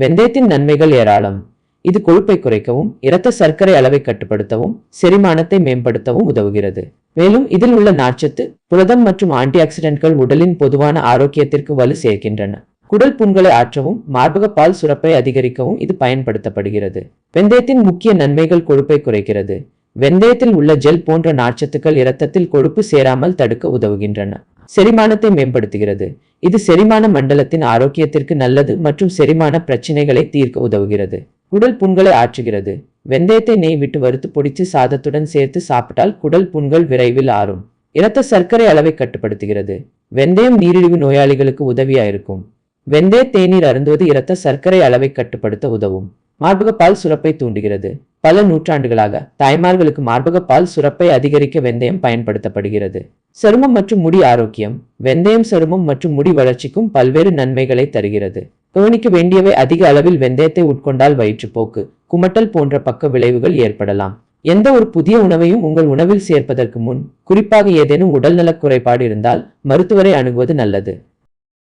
வெந்தயத்தின் நன்மைகள் ஏராளம். இது கொழுப்பை குறைக்கவும் இரத்த சர்க்கரை அளவை கட்டுப்படுத்தவும் செரிமானத்தை மேம்படுத்தவும் உதவுகிறது. மேலும் இதில் உள்ள நார்ச்சத்து புரதம் மற்றும் ஆன்டிஆக்சிடென்ட்கள் உடலின் பொதுவான ஆரோக்கியத்திற்கு வலு சேர்க்கின்றன. குடல் புண்களை ஆற்றவும் மார்பக பால் சுரப்பை அதிகரிக்கவும் இது பயன்படுத்தப்படுகிறது. வெந்தயத்தின் முக்கிய நன்மைகள் கொழுப்பை குறைக்கிறது. வெந்தயத்தில் உள்ள ஜெல் போன்ற நார்ச்சத்துக்கள் இரத்தத்தில் கொழுப்பு சேராமல் தடுக்க உதவுகின்றன. செரிமானத்தை மேம்படுத்துகிறது. இது செரிமான மண்டலத்தின் ஆரோக்கியத்திற்கு நல்லது மற்றும் செரிமான பிரச்சனைகளை தீர்க்க உதவுகிறது. குடல் புண்களை ஆற்றுகிறது. வெந்தயத்தை நெய் விட்டு வறுத்து பொடிச்சு சாதத்துடன் சேர்த்து சாப்பிட்டால் குடல் புண்கள் விரைவில் ஆறும். இரத்த சர்க்கரை அளவை கட்டுப்படுத்துகிறது. வெந்தயம் நீரிழிவு நோயாளிகளுக்கு உதவியா இருக்கும் வெந்தய தேநீர் அருந்துவது இரத்த சர்க்கரை அளவை கட்டுப்படுத்த உதவும். மார்பக பால் சுரப்பை தூண்டுகிறது. பல நூற்றாண்டுகளாக தாய்மார்களுக்கு மார்பக பால் சுரப்பை அதிகரிக்க வெந்தயம் பயன்படுத்தப்படுகிறது. சருமம் மற்றும் முடி ஆரோக்கியம் வெந்தயம் சருமம் மற்றும் முடி வளர்ச்சிக்கும் பல்வேறு நன்மைகளை தருகிறது. கவனிக்க வேண்டியவை அதிக அளவில் வெந்தயத்தை உட்கொண்டால் வயிற்றுப்போக்கு குமட்டல் போன்ற பக்க விளைவுகள் ஏற்படலாம். எந்த ஒரு புதிய உணவையும் உங்கள் உணவில் சேர்ப்பதற்கு முன் குறிப்பாக ஏதேனும் உடல்நலக் குறைபாடு இருந்தால் மருத்துவரை அணுகுவது நல்லது.